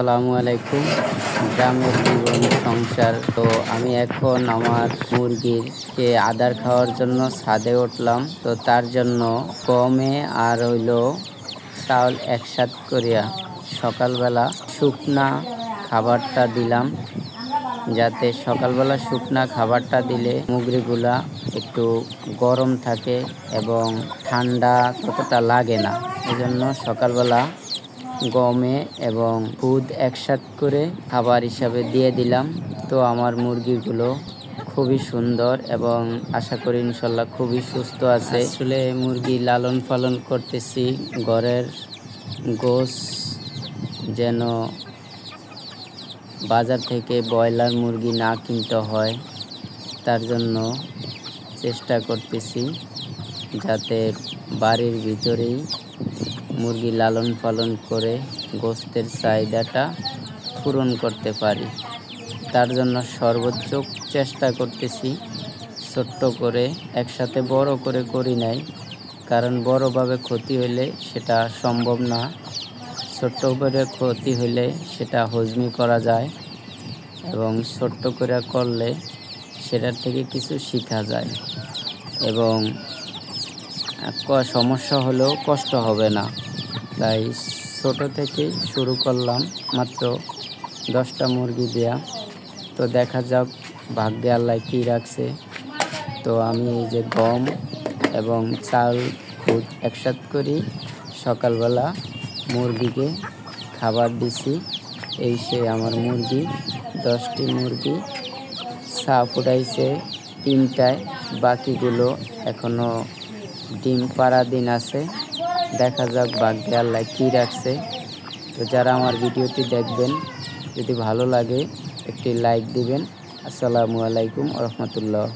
আসসালামু আলাইকুম। গ্রামের জীবন, সংসার। তো আমি এখন আমার মুরগির মুরগিরকে আদার খাওয়ার জন্য ছাদে উঠলাম। তো তার জন্য গমে আর হইল চাউল একসাথ করিয়া সকালবেলা শুকনা খাবারটা দিলাম। যাতে সকালবেলা শুকনা খাবারটা দিলে মুগরিগুলা একটু গরম থাকে এবং ঠান্ডা ততটা লাগে না। এজন্য সকালবেলা গমে এবং দুধ একসাথ করে খাবার হিসাবে দিয়ে দিলাম। তো আমার মুরগিগুলো খুবই সুন্দর এবং আশা করি ইনশাল্লাহ খুবই সুস্থ আছে। আসলে মুরগি লালন পালন করতেছি, ঘরের গোস যেন বাজার থেকে ব্রয়লার মুরগি না কিনতে হয়, তার জন্য চেষ্টা করতেছি যাতে বাড়ির ভিতরেই মুরগি লালন পালন করে গোস্তের চাহিদাটা পূরণ করতে পারি। তার জন্য সর্বোচ্চ চেষ্টা করতেছি ছোট্ট করে, একসাথে বড় করে করি নাই। কারণ বড়ভাবে ক্ষতি হলে সেটা সম্ভব না। ছোট্ট করে ক্ষতি হলে সেটা হজমি করা যায় এবং ছোট্ট করে করলে সেটার থেকে কিছু শেখা যায় এবং সমস্যা হলেও কষ্ট হবে না। তাই ছোট থেকেই শুরু করলাম মাত্র দশটা মুরগি দেয়া। তো দেখা যাক ভাগ্যে আল্লাহ কী রাখছে। তো আমি এই যে গম এবং চাল, খুদ একসাথ করি। সকালবেলা মুরগিকে খাবার দিছি। এই সে আমার মুরগি, দশটি মুরগি ছা ফুটাইছে তিনটায়। বাকিগুলো এখনও ডিম পাড়া দিন আছে। দেখা যাক ভাগ্যে আল্লাহ কী রাখছে। তো যারা আমার ভিডিওটি দেখবেন, যদি ভালো লাগে, একটি লাইক দিবেন। আসসালামু আলাইকুম রহমতুল্লাহ।